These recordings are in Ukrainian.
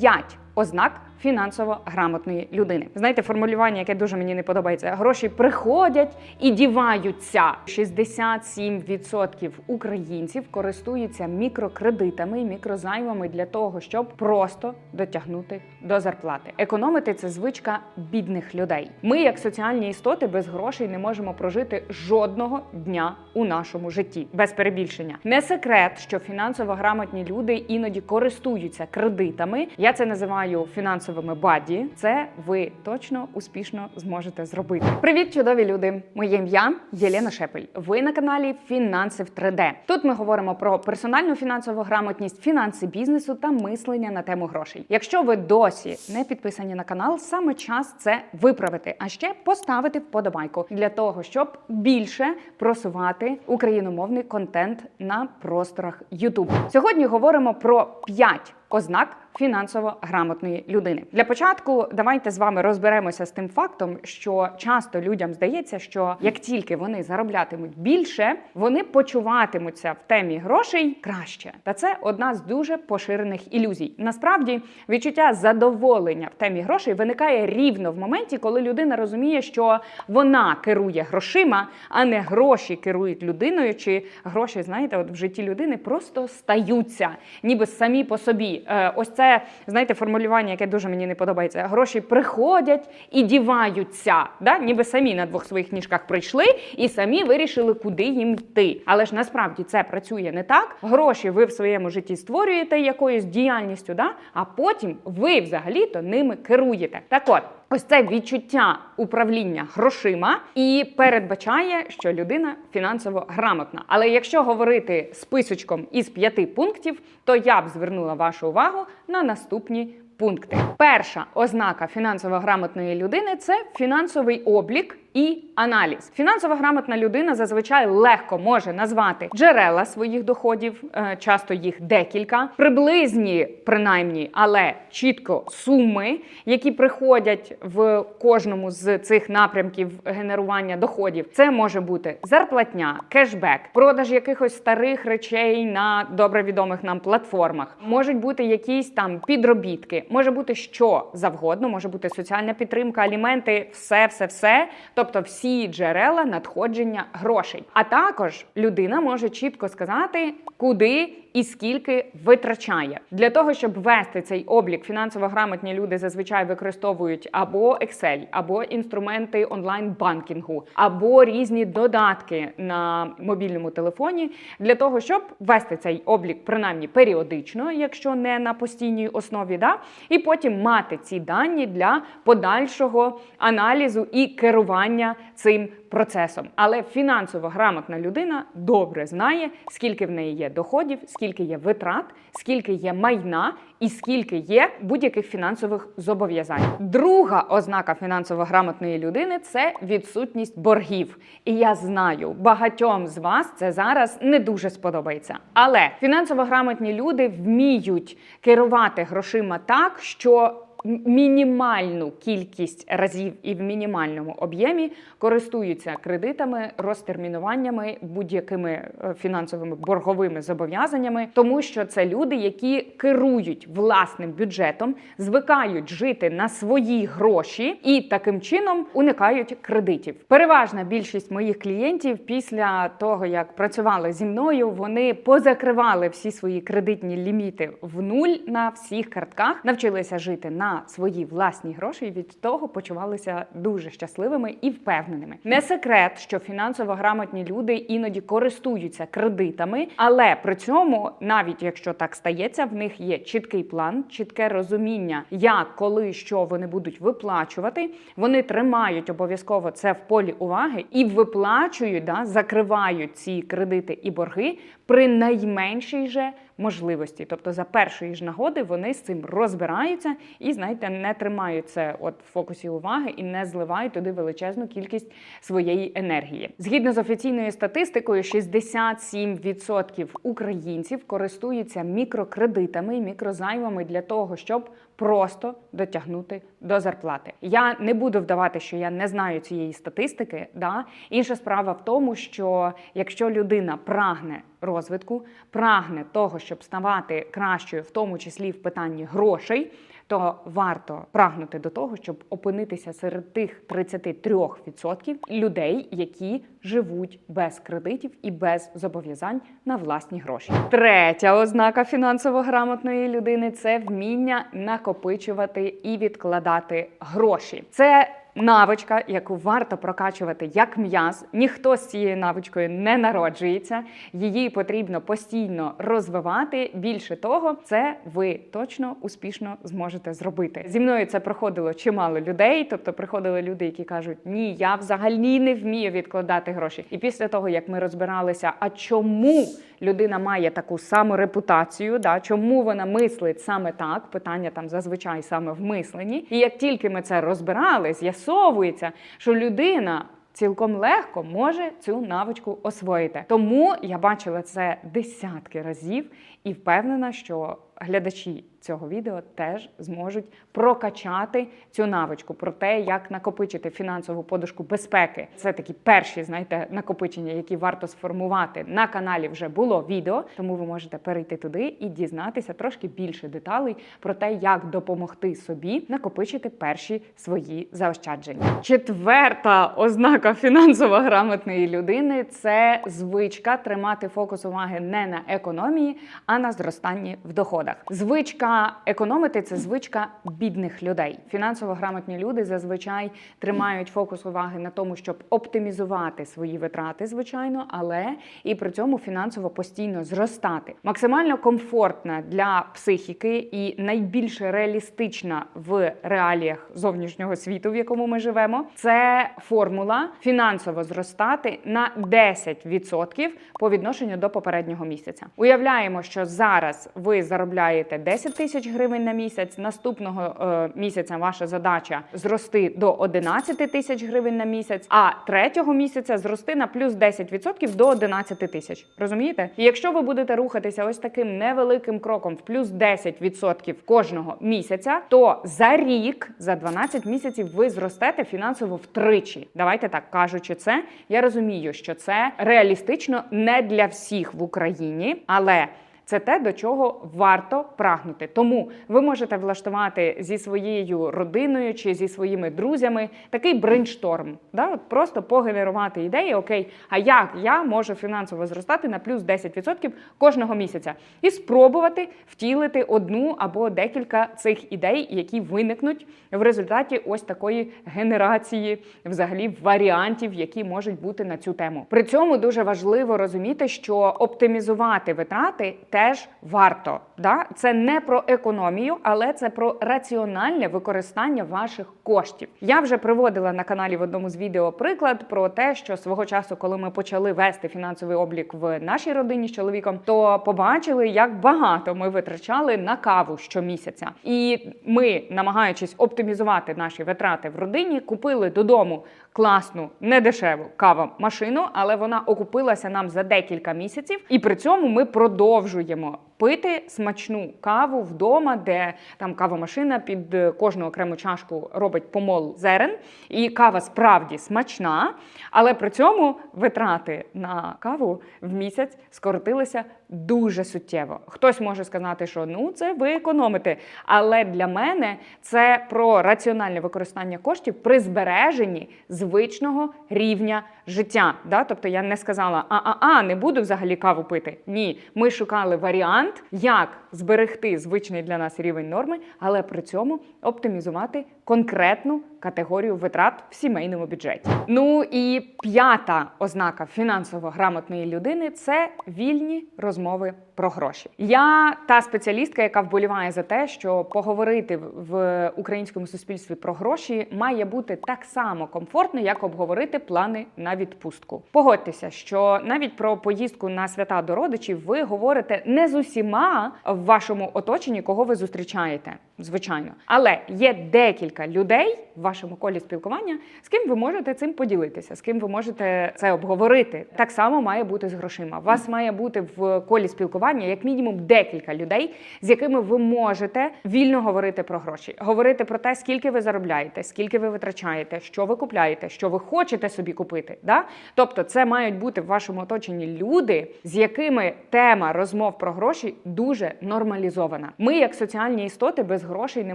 5 ознак фінансово грамотної людини. Знаєте, формулювання, яке дуже мені не подобається. Гроші приходять і діваються. 67% українців користуються мікрокредитами і мікрозаймами для того, щоб просто дотягнути до зарплати. Економити це звичка бідних людей. Ми, як соціальні істоти, без грошей не можемо прожити жодного дня у нашому житті, без перебільшення. Не секрет, що фінансово грамотні люди іноді користуються кредитами. Я це називаю фінансовими баді. Це ви точно успішно зможете зробити. Привіт, чудові люди! Моє ім'я Єлена Шепель. Ви на каналі Фінанси в 3D. Тут ми говоримо про персональну фінансову грамотність, фінанси бізнесу та мислення на тему грошей. Якщо ви досі не підписані на канал, саме час це виправити, а ще поставити вподобайку для того, щоб більше просувати україномовний контент на просторах YouTube. Сьогодні говоримо про 5 ознак фінансово грамотної людини. Для початку давайте з вами розберемося з тим фактом, що часто людям здається, що як тільки вони зароблятимуть більше, вони почуватимуться в темі грошей краще. Та це одна з дуже поширених ілюзій. Насправді відчуття задоволення в темі грошей виникає рівно в моменті, коли людина розуміє, що вона керує грошима, а не гроші керують людиною. Чи гроші, знаєте, от в житті людини просто стаються, ніби самі по собі. Е, Ось це знаєте формулювання, яке дуже мені не подобається. Гроші приходять і діваються, да? ніби самі на двох своїх ніжках прийшли і самі вирішили, куди їм йти. Але ж насправді це працює не так. Гроші ви в своєму житті створюєте якоюсь діяльністю, да? а потім ви взагалі-то ними керуєте. Так от. Ось це відчуття управління грошима і передбачає, що людина фінансово грамотна. Але якщо говорити списочком із п'яти пунктів, то я б звернула вашу увагу на наступні пункти. Перша ознака фінансово грамотної людини це фінансовий облік. І аналіз. Фінансово грамотна людина зазвичай легко може назвати джерела своїх доходів, е, часто їх декілька, приблизні, принаймні, але чітко суми, які приходять в кожному з цих напрямків генерування доходів. Це може бути зарплатня, кешбек, продаж якихось старих речей на добре відомих нам платформах. Можуть бути якісь там підробітки, може бути що завгодно, може бути соціальна підтримка, аліменти, все, все, все. Тобто всі джерела надходження грошей. А також людина може чітко сказати, куди і скільки витрачає. Для того, щоб вести цей облік, фінансово грамотні люди зазвичай використовують або Excel, або інструменти онлайн-банкінгу, або різні додатки на мобільному телефоні, для того, щоб вести цей облік принаймні періодично, якщо не на постійній основі, да? і потім мати ці дані для подальшого аналізу і керування цим процесом. Але фінансово грамотна людина добре знає, скільки в неї є доходів, скільки є витрат, скільки є майна і скільки є будь-яких фінансових зобов'язань. Друга ознака фінансово грамотної людини це відсутність боргів. І я знаю, багатьом з вас це зараз не дуже сподобається. Але фінансово грамотні люди вміють керувати грошима так, що мінімальну кількість разів і в мінімальному об'ємі користуються кредитами, розтермінуваннями, будь-якими е, фінансовими борговими зобов'язаннями, тому що це люди, які керують власним бюджетом, звикають жити на свої гроші і таким чином уникають кредитів. Переважна більшість моїх клієнтів після того, як працювали зі мною, вони позакривали всі свої кредитні ліміти в нуль на всіх картках, навчилися жити на свої власні гроші і від того почувалися дуже щасливими і впевненими. Не секрет, що фінансово грамотні люди іноді користуються кредитами, але при цьому, навіть якщо так стається, в них є чіткий план, чітке розуміння, як, коли, що вони будуть виплачувати. Вони тримають обов'язково це в полі уваги і виплачують, да, закривають ці кредити і борги при найменшій же можливості. Тобто за першої ж нагоди вони з цим розбираються і, знаєте, не тримають це от в фокусі уваги і не зливають туди величезну кількість своєї енергії. Згідно з офіційною статистикою, 67% українців користуються мікрокредитами і мікрозаймами для того, щоб просто дотягнути до зарплати. Я не буду вдавати, що я не знаю цієї статистики. Да? Інша справа в тому, що якщо людина прагне розвитку, прагне того, щоб ставати кращою, в тому числі в питанні грошей, то варто прагнути до того, щоб опинитися серед тих 33% людей, які живуть без кредитів і без зобов'язань на власні гроші. Третя ознака фінансово грамотної людини це вміння накопичувати і відкладати гроші. Це Навичка, яку варто прокачувати як м'яз, ніхто з цією навичкою не народжується. Її потрібно постійно розвивати. Більше того, це ви точно успішно зможете зробити. Зі мною це проходило чимало людей. Тобто приходили люди, які кажуть, ні, я взагалі не вмію відкладати гроші. І після того, як ми розбиралися, а чому людина має таку саму репутацію, да, чому вона мислить саме так, питання там зазвичай саме в мисленні. І як тільки ми це розбирали, з'ясовується, що людина. Цілком легко може цю навичку освоїти. Тому я бачила це десятки разів і впевнена, що глядачі цього відео теж зможуть прокачати цю навичку про те, як накопичити фінансову подушку безпеки. Це такі перші, знаєте, накопичення, які варто сформувати на каналі. Вже було відео, тому ви можете перейти туди і дізнатися трошки більше деталей про те, як допомогти собі накопичити перші свої заощадження. Четверта ознака фінансово грамотної людини це звичка тримати фокус уваги не на економії, а на зростанні в доходах. Звичка економити це звичка бідних людей. Фінансово грамотні люди зазвичай тримають фокус уваги на тому, щоб оптимізувати свої витрати, звичайно, але і при цьому фінансово постійно зростати. Максимально комфортна для психіки і найбільш реалістична в реаліях зовнішнього світу, в якому ми живемо. Це формула фінансово зростати на 10% по відношенню до попереднього місяця. Уявляємо, що зараз ви заробляєте 10 тисяч гривень на місяць. Наступного е, місяця ваша задача зрости до 11 тисяч гривень на місяць, а третього місяця зрости на плюс 10% до 11 тисяч. Розумієте? І якщо ви будете рухатися ось таким невеликим кроком в плюс 10% кожного місяця, то за рік, за 12 місяців, ви зростете фінансово втричі. Давайте так кажучи, це я розумію, що це реалістично не для всіх в Україні, але це те, до чого варто прагнути. Тому ви можете влаштувати зі своєю родиною чи зі своїми друзями такий брейншторм. Да? От просто погенерувати ідеї, окей, а як я можу фінансово зростати на плюс 10% кожного місяця і спробувати втілити одну або декілька цих ідей, які виникнуть в результаті ось такої генерації, взагалі варіантів, які можуть бути на цю тему. При цьому дуже важливо розуміти, що оптимізувати витрати теж варто. Да? Це не про економію, але це про раціональне використання ваших коштів. Я вже приводила на каналі в одному з відео приклад про те, що свого часу, коли ми почали вести фінансовий облік в нашій родині з чоловіком, то побачили, як багато ми витрачали на каву щомісяця. І ми, намагаючись оптимізувати наші витрати в родині, купили додому класну, недешеву кава-машину, але вона окупилася нам за декілька місяців, і при цьому ми продовжуємо ему пити смачну каву вдома, де там кавомашина під кожну окрему чашку робить помол зерен, і кава справді смачна, але при цьому витрати на каву в місяць скоротилися дуже суттєво. Хтось може сказати, що ну це ви економите. Але для мене це про раціональне використання коштів при збереженні звичного рівня життя. Да? Тобто я не сказала, а-а-а, не буду взагалі каву пити. Ні, ми шукали варіант, як зберегти звичний для нас рівень норми, але при цьому оптимізувати конкретну категорію витрат в сімейному бюджеті. Ну і п'ята ознака фінансово грамотної людини це вільні розмови про гроші. Я та спеціалістка, яка вболіває за те, що поговорити в українському суспільстві про гроші має бути так само комфортно, як обговорити плани на відпустку. Погодьтеся, що навіть про поїздку на свята до родичів ви говорите не з усіма в вашому оточенні, кого ви зустрічаєте, звичайно. Але є декілька людей в вашому колі спілкування, з ким ви можете цим поділитися, з ким ви можете це обговорити. Так само має бути з грошима. У вас має бути в колі спілкування як мінімум декілька людей, з якими ви можете вільно говорити про гроші, говорити про те, скільки ви заробляєте, скільки ви витрачаєте, що ви купляєте, що ви хочете собі купити. Да? Тобто, це мають бути в вашому оточенні люди, з якими тема розмов про гроші дуже нормалізована. Ми, як соціальні істоти, без грошей не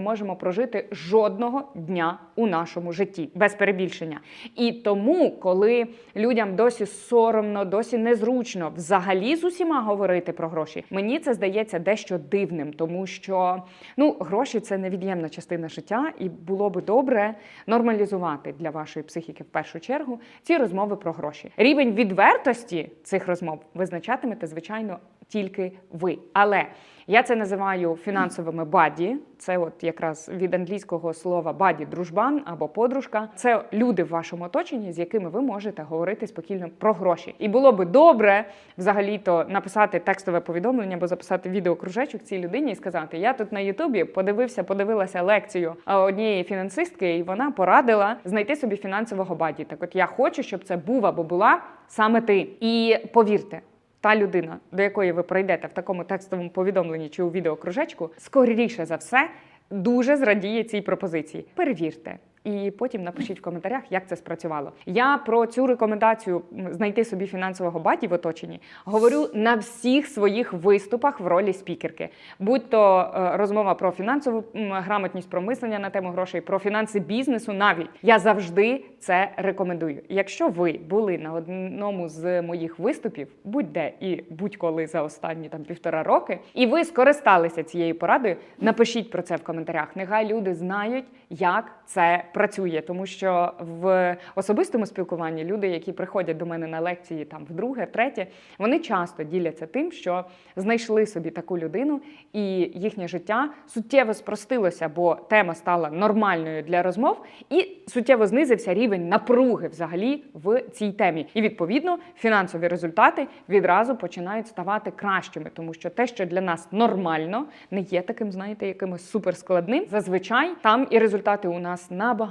можемо прожити жодного дня у нашому житті, без перебільшення. І тому, коли людям досі соромно, досі незручно взагалі з усіма говорити про гроші, мені це здається дещо дивним, тому що ну гроші це невід'ємна частина життя, і було би добре нормалізувати для вашої психіки в першу чергу ці розмови про гроші. Рівень відвертості цих розмов визначатимете, звичайно, тільки ви. Але я це називаю фінансовими баді. Це от якраз від англійського слова баді дружбан або подружка. Це люди в вашому оточенні, з якими ви можете говорити спокійно про гроші. І було би добре взагалі-то написати текстове повідомлення або записати відеокружечок цій людині і сказати: Я тут на Ютубі подивився, подивилася лекцію однієї фінансистки, і вона порадила знайти собі фінансового баді. Так, от я хочу, щоб це був або була саме ти. І повірте. Та людина, до якої ви прийдете в такому текстовому повідомленні чи у відеокружечку, скоріше за все дуже зрадіє цій пропозиції. Перевірте. І потім напишіть в коментарях, як це спрацювало. Я про цю рекомендацію знайти собі фінансового баті в оточенні говорю на всіх своїх виступах в ролі спікерки. Будь то е, розмова про фінансову грамотність, про мислення на тему грошей, про фінанси бізнесу. Навіть я завжди це рекомендую. Якщо ви були на одному з моїх виступів, будь-де і будь-коли за останні там півтора роки, і ви скористалися цією порадою, напишіть про це в коментарях. Нехай люди знають, як це працює, тому що в особистому спілкуванні люди, які приходять до мене на лекції там вдруге, втретє, вони часто діляться тим, що знайшли собі таку людину, і їхнє життя суттєво спростилося, бо тема стала нормальною для розмов, і суттєво знизився рівень напруги взагалі в цій темі. І відповідно фінансові результати відразу починають ставати кращими, тому що те, що для нас нормально, не є таким, знаєте, якимось суперскладним. Зазвичай там і результати у нас набагато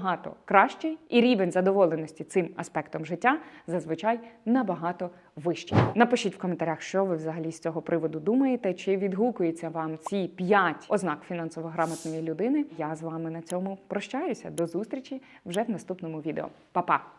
кращі, і рівень задоволеності цим аспектом життя зазвичай набагато вищий. Напишіть в коментарях, що ви взагалі з цього приводу думаєте, чи відгукуються вам ці п'ять ознак фінансово грамотної людини. Я з вами на цьому прощаюся. До зустрічі вже в наступному відео. Па-па!